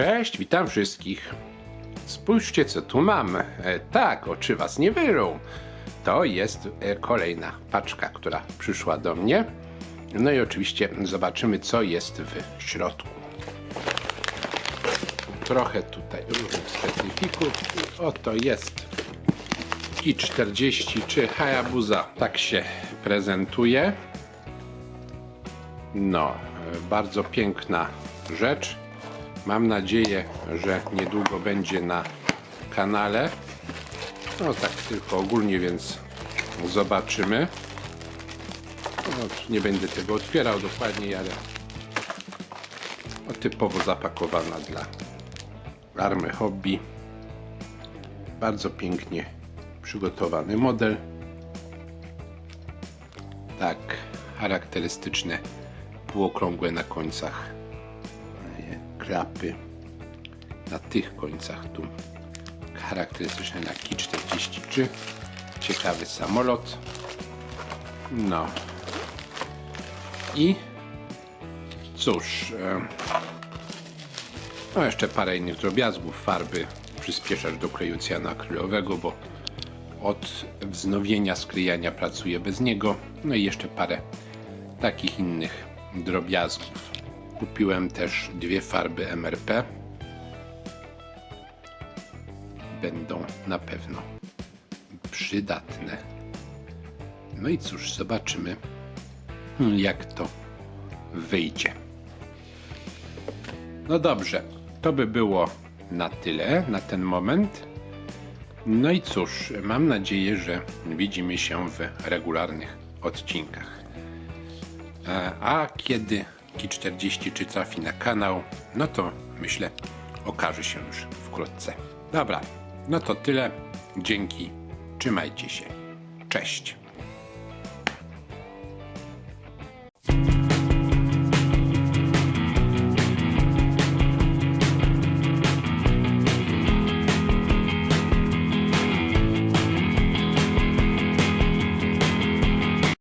Cześć, witam wszystkich. Spójrzcie, co tu mam. E, tak, oczy was nie wyrą. To jest e, kolejna paczka, która przyszła do mnie. No i oczywiście zobaczymy, co jest w środku. Trochę tutaj różnych specyfików. Oto jest i 40 czy Hayabusa. Tak się prezentuje. No, e, bardzo piękna rzecz. Mam nadzieję, że niedługo będzie na kanale. No tak tylko ogólnie, więc zobaczymy. No, nie będę tego otwierał dokładnie, ale no, typowo zapakowana dla army hobby. Bardzo pięknie przygotowany model. Tak, charakterystyczne półokrągłe na końcach klapy na tych końcach tu. Charakterystyczne na Ki-43 ciekawy samolot. No. I cóż e, no jeszcze parę innych drobiazgów. Farby przyspieszacz do kleju cyanoakrylowego bo od wznowienia sklejania pracuję bez niego. No i jeszcze parę takich innych drobiazgów Kupiłem też dwie farby MRP. Będą na pewno przydatne. No i cóż, zobaczymy, jak to wyjdzie. No dobrze, to by było na tyle na ten moment. No i cóż, mam nadzieję, że widzimy się w regularnych odcinkach. E, A kiedy Ki-40 czy trafi na kanał, no to myślę okaże się już wkrótce. Dobra, no to tyle. Dzięki, trzymajcie się. Cześć.